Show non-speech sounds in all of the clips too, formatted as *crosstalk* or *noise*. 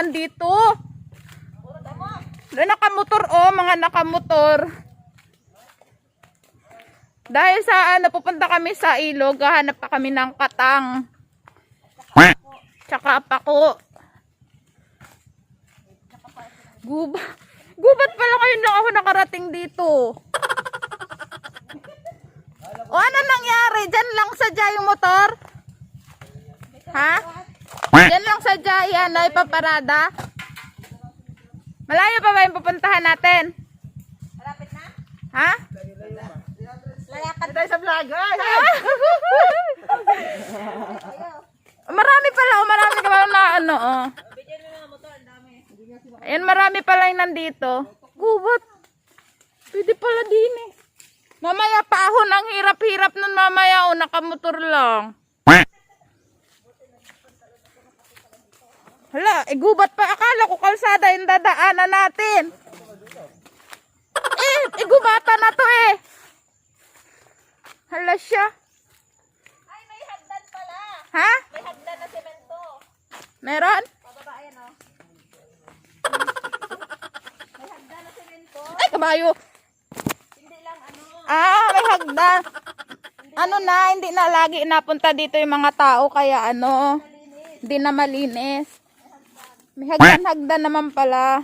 daan dito. Lo, nakamotor oh, mga nakamotor. Dahil sa ano, pupunta kami sa ilog, hahanap pa kami ng katang. Tsaka pako. Guba. Gubat pala ngayon lang ako nakarating dito. O ano nangyari? Diyan lang sadya yung motor? Ha? Diyan lang sadya yan na ipaparada? Malayo pa ba yung pupuntahan natin? Malapit na? Ha? Lalakad tayo sa vlog. Ay, marami pala, oh, marami ka pala na ano, oh. Ayan, marami pala yung nandito. Gubat. Pwede pala din eh. Mamaya pa ako ang hirap-hirap nun mamaya, oh, nakamotor lang. Hala, eh gubat pa. Akala ko kalsada yung dadaanan natin. Eh, eh gubata na to eh. Hala siya. Ay, may hagdan pala. Ha? May hagdan na semento. Meron? Pababa, ayan o. May hagdan na semento. Ay, kabayo. Hindi lang ano. Ah, may hagdan. Ano na, hindi na lagi napunta dito yung mga tao, kaya ano, hindi na malinis. May hagdan-hagdan naman pala.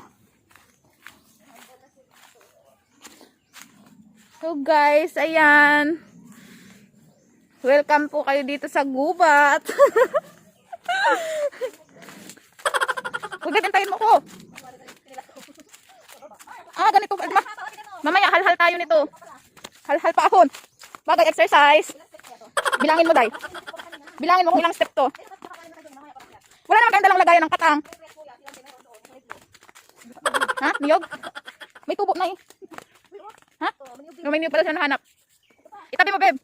So guys, ayan. Welcome po kayo dito sa gubat. *laughs* Huwag gagantayin mo ko. Ah, ganito. Ma- mamaya, hal-hal tayo nito. Hal-hal pa ako. Bagay, exercise. Bilangin mo, Day. Bilangin mo kung ilang step to. Wala naman kayong dalang lagayan ng katang. Ha? Niyog? May tubo na eh. Ha? No, may niyog pala siya nahanap. Itabi mo, babe.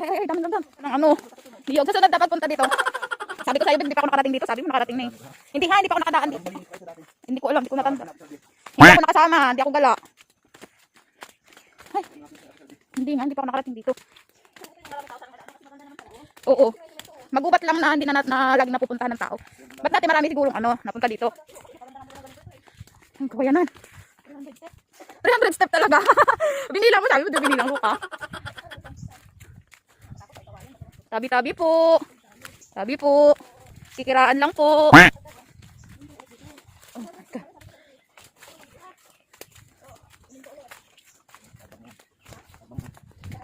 Ay, ay, ay, dami, dami, dami. Ng ano? Niyog. Sa sunod dapat punta dito. Sabi ko sa'yo, babe, hindi pa ako nakarating dito. Sabi mo nakarating na eh. Hindi ha, hindi pa ako nakadaan dito. Hindi ko alam, hindi ko natanda. Hindi ako nakasama, hindi ako gala. Ay, hindi nga, hindi pa ako nakarating dito. Oo. Magubat lang na hindi na, na, na lagi napupuntahan ng tao. Ba't natin marami sigurong ano, napunta dito? Ang kawayanan. 300 step talaga. *laughs* binilang mo, sabi mo, binilang mo ka. Tabi-tabi po. Tabi po. Kikiraan lang po. Oh my God.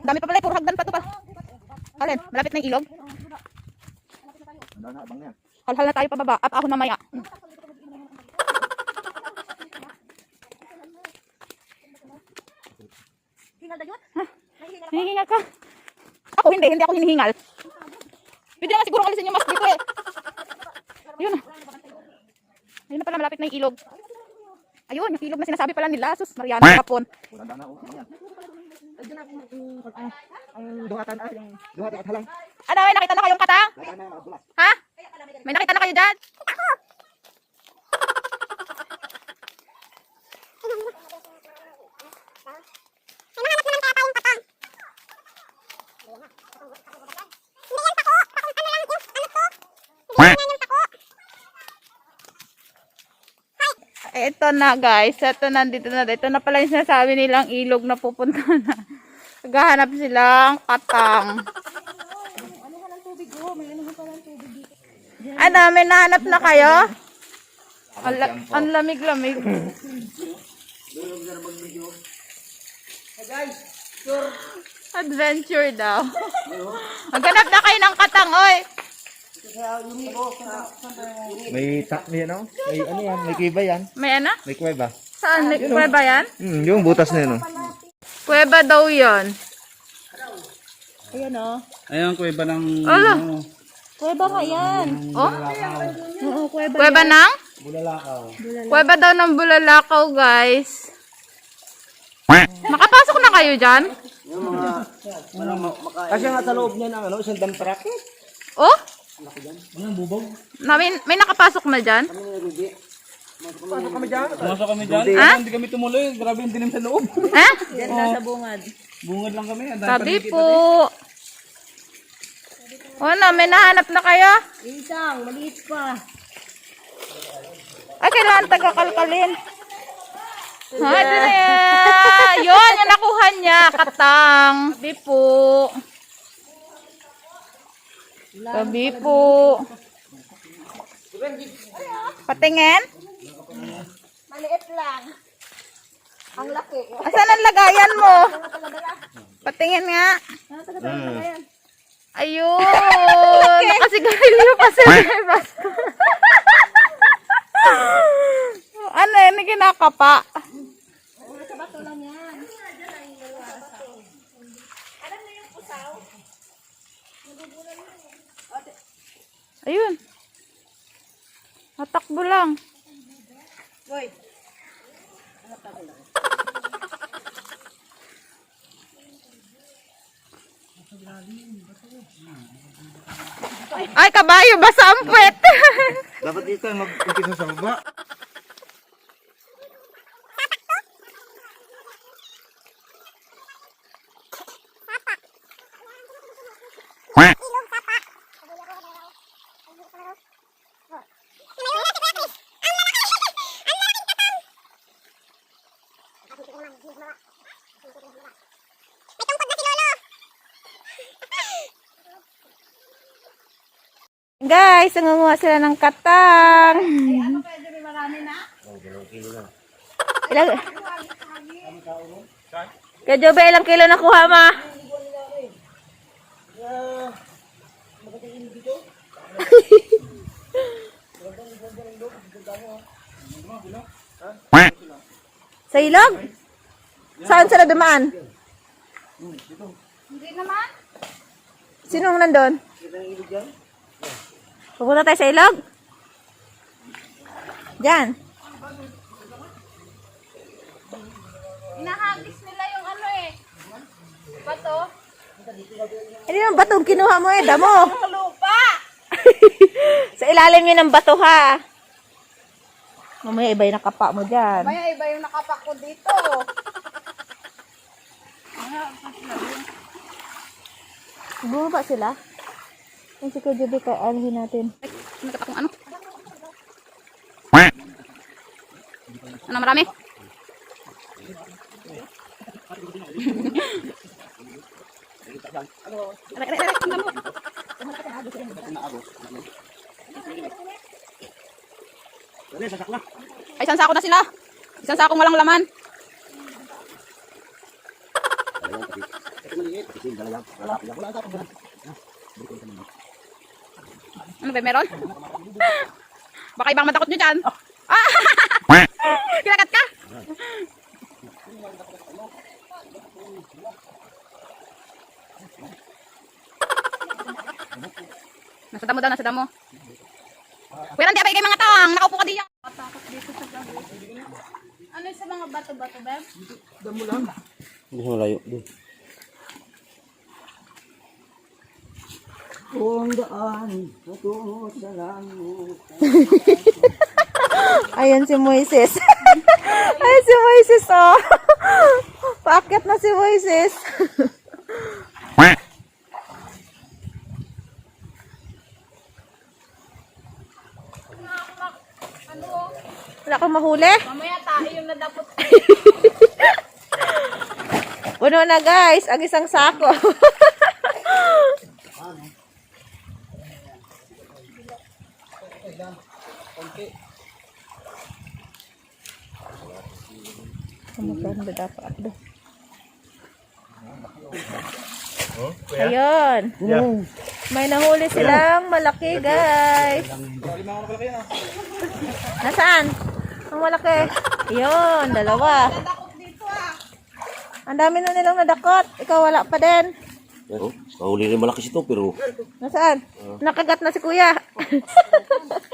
Dami pa pala, puro hagdan pa to pa. Alin, malapit na yung ilog. Halhal na tayo pababa. At ako mamaya. Hingal na yun? Nahihingal ako. Hinihingal ka. Ako hindi, hindi ako hinihingal. Pwede naman siguro alisin yung mask dito eh. Ayun na. Ayun na pala, malapit na yung ilog. Ayun, yung ilog na sinasabi pala nila. Sus, Mariana, kapon. ang duhatan ay yung duhatan at halang Ano, may nakita na kayong katang? Ha? May nakita na kayo dyan? Ito na guys, ito nandito na. Ito na pala yung sinasabi nilang ilog na pupunta na. Naghahanap silang katang. Ano, may nahanap na kayo? Ang, la- ang lamig-lamig. Adventure daw. Maghanap na kayo ng katang, oy. May tak may ano may ano yan may kiba yan May ano? may kuweba Saan? May Kuweba yan? hmm, yung butas na yun oh. Kuweba daw yon. Ayan, kuweba ng... Ala. ano, Kuweba nga yan. Oh? Oo, kuweba. Kuweba ng? bulalakaw Kuweba daw ng bulalakaw, guys. Makapasok na kayo dyan? kasi nga sa loob niya ng ano isang dump truck Oh? anong bubog Na, may, may nakapasok na dyan? Pasok kami dyan. Pumasok kami dyan. Ha? Hindi kami tumuloy. Grabe yung dilim sa loob. Ha? Diyan lang sa bungad. Bungad lang kami. Ang Sabi po. O na, may nahanap na kayo? Isang, maliit pa. Ay, kailangan taga-kalkalin. Ha, na yan. Yun, yung nakuha niya. Katang. Sabi po. Sabi po. Patingin? Maliit lang. Ang laki. Asan ang lagayan mo? Patingin nga. Ayun. *laughs* Nakasigarilyo pa si Basta. ano yun? Kinakapa. Sa bato lang yan. Ayun. Natakbo lang. Boy. Ay, kabayo, basa ang. Dapat dito mag-umpisa sa baba. Guys, nangunguha sila ng katang. Ilang? Kaya Jobe, ilang kilo nakuha ma? *laughs* Sa ilog? Saan sila dumaan? Hindi naman. Sinong nandun? Pupunta tayo sa ilog? Diyan. Hinahagis nila yung ano eh. Bato. Hindi naman batong kinuha mo eh, damo. *laughs* lupa. sa ilalim yun ng bato ha. Mamaya iba yung nakapa mo dyan. Maya iba yung nakapak ko dito. Bumaba sila? Yung si Kuya Joby, kaalahin natin. Nagkata kung ano. Ano marami? Aray, aray, aray, tingnan mo. Ay, isang sako na sila. Isang sakong walang laman. Ano ba, meron? *laughs* Baka ibang matakot nyo dyan. Ah! *laughs* Kinakat ka? *laughs* Nasa damo daw, nasa damo. Kuya, nanti abay kayo mga tawang. Nakaupo ka diyan. Ano sa mga bato-bato, Beb? Hindi malayo. Doon. *laughs* Ayan si Moises. *laughs* Ayan si Moises, oh. *laughs* Paakyat na si Moises. Wala kang mahuli? Mamaya tayo yung nadapot. Puno na guys, ang isang sako. Kumukan ba dapat do? Ayun. May nahuli silang malaki guys. Nasaan? Ang malaki. Ayun, dalawa. Ang dami na nilang nadakot. Ikaw wala pa din. Pero, kahuli rin malaki ito, pero Nasaan? Nakagat na si kuya. *laughs*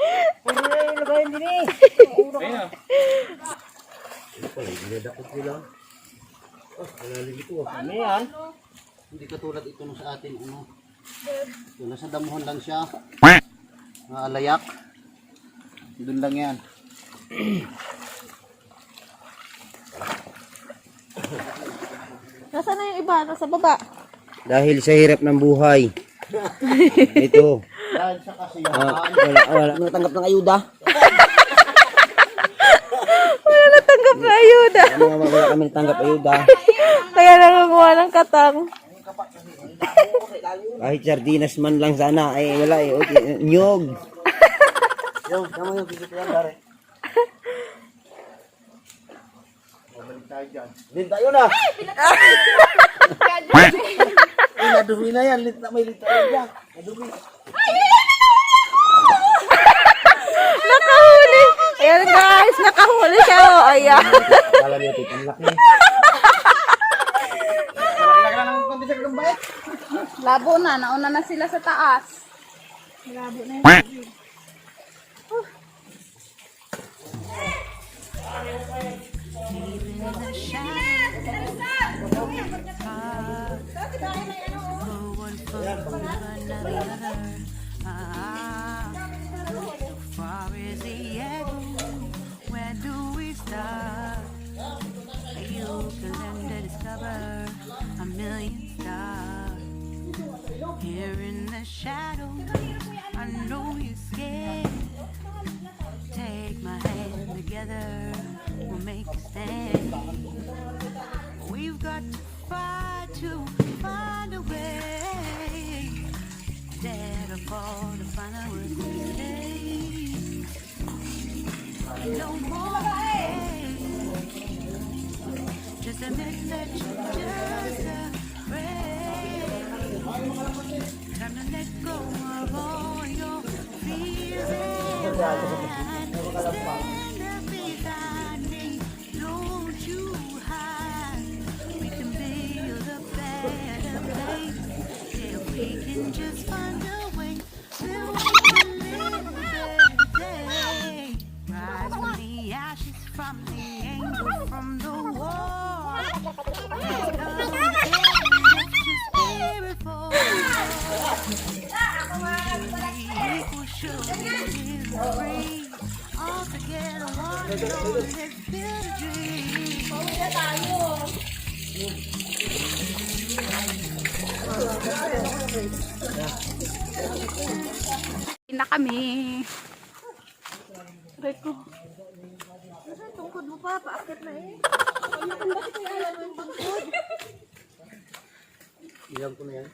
ano yan? Hindi katulad ito nung sa atin, ano? Ito, nasa damuhan lang siya. Mga alayak. Doon lang yan. Nasaan na yung iba? Nasa baba. Dahil sa hirap ng buhay. *laughs* Ito. Dahil sa kasiyahan. Ah, wala, wala. Natanggap ng ayuda. Tanggap na ayuda. Ano nga wala kami natanggap ayuda. Kaya nangunguha ng katang. Kahit sardinas man lang sana. Ay, wala eh. Okay. Nyog. Yung, tama yung pisip yan, pare. Balik tayo dyan. Din tayo na. Ay, nadumi na yan. Lit na may lit tayo dyan. Nadumi. Nakahuli. Ayan guys, nakahuli siya. Oh, ayan. Kala niyo, tit. Ang laki. Labo na. Nauna na sila sa taas. Far as the echo, where do we start? Let go of all your fears and Na kami. Reko. Nasa tungkod mo pa? Paakit na eh. Ilang ko na yan.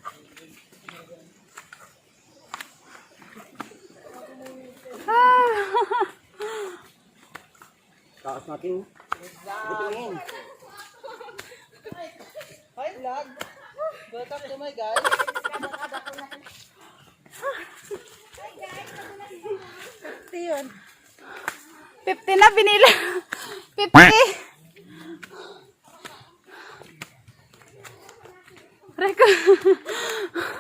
*laughs* Taas natin. Lang Hi vlog. Welcome to my guys. Ito yun. 50 na binila. *laughs* 50. Reko.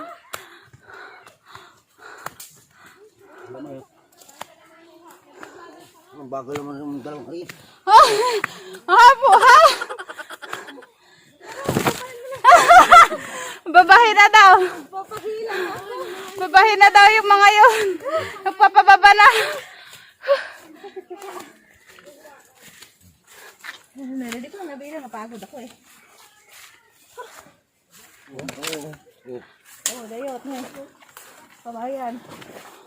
*laughs* Bago naman ng dalawang kali. Ha po, ha? Babahe na daw. Babahe na daw yung mga yun. Nagpapababa na. Hindi ko na nabili, napagod ako eh. Oh, dayot na. Pabayan. Ikaw ay mo. Diyan.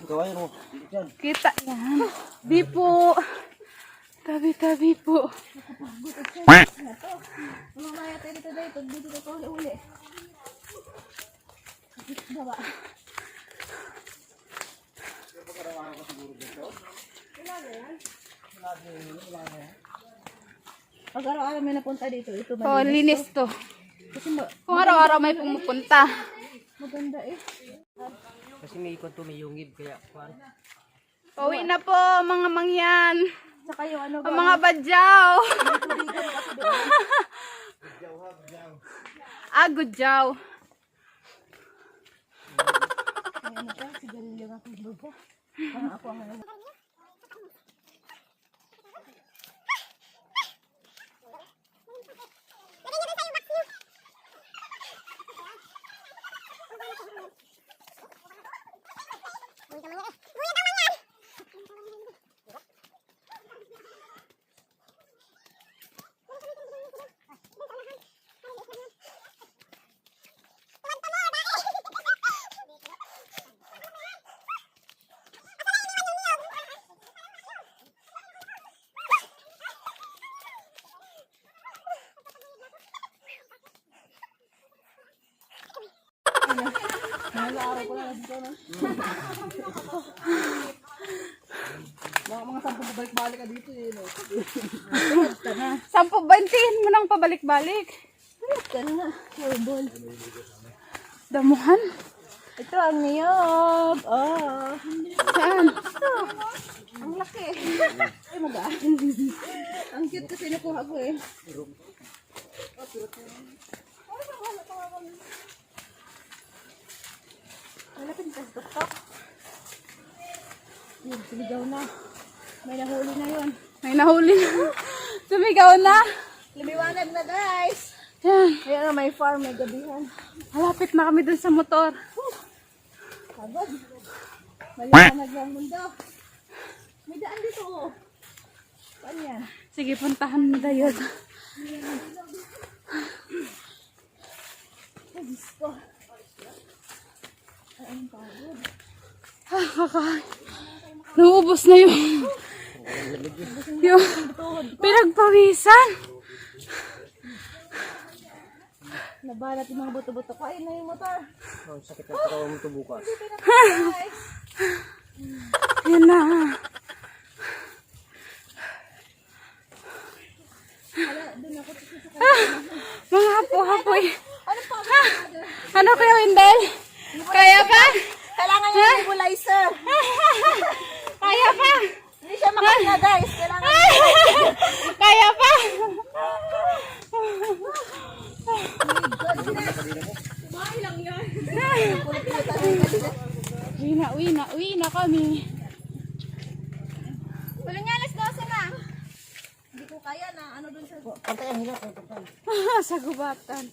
Kita yan. Di po. Tabi-tabi po. Mamaya tayo dito dito. Dito dito uli-uli. Baba. Pag araw-araw may napunta dito, ito Oh, ba? linis to. Kasi Kung araw-araw may pumupunta. maganda eh. Kasi may ikot to, may yungid. Kaya, kuhan. Pauwi na po, mga mangyan. Saka yung ano ba? Ang mga badyaw. *laughs* ah, gudyaw. May ano pa, si Galileo nga ka. Parang ako ang na. Mga mga sampung babalik-balik ka dito eh. No? Sampo, baintihin mo nang pabalik-balik. Ka na. Horrible. Damuhan. Ito ang niyog. Oh. Saan? Ang laki. Ay, magaan. ang cute kasi nakuha ko eh. Malapit ka sa tuktok. Yun, siligaw na. May nahuli na yun. May nahuli na. *laughs* Sumigaw na. Lumiwanag na guys. Yan. Ayan na, may farm, may gabihan. Malapit na kami dun sa motor. Pagod. Maliwanag ng mundo. May daan dito oh. Saan yan? Sige, puntahan mo dayon. Ay, Diyos ko. Ah, *laughs* kakain. Nauubos na yung... yung pinagpawisan. Nabalat yung mga buto-buto ko. Ayun na yung motor. Ang sakit ng katawan mo to bukas. Yan na. *laughs* Mga hapo-hapoy. Ano pa? Ano kaya, Wendell? Kaya pa? Kailangan yung nebulizer. *laughs* Kaya pa? Hindi siya makahinga guys. Kailangan *laughs* Kaya pa? Uwi na, uwi na, uwi na kami. Wala nga, alas 12 na. Hindi ko kaya na ano dun sa... *laughs* sa gubatan.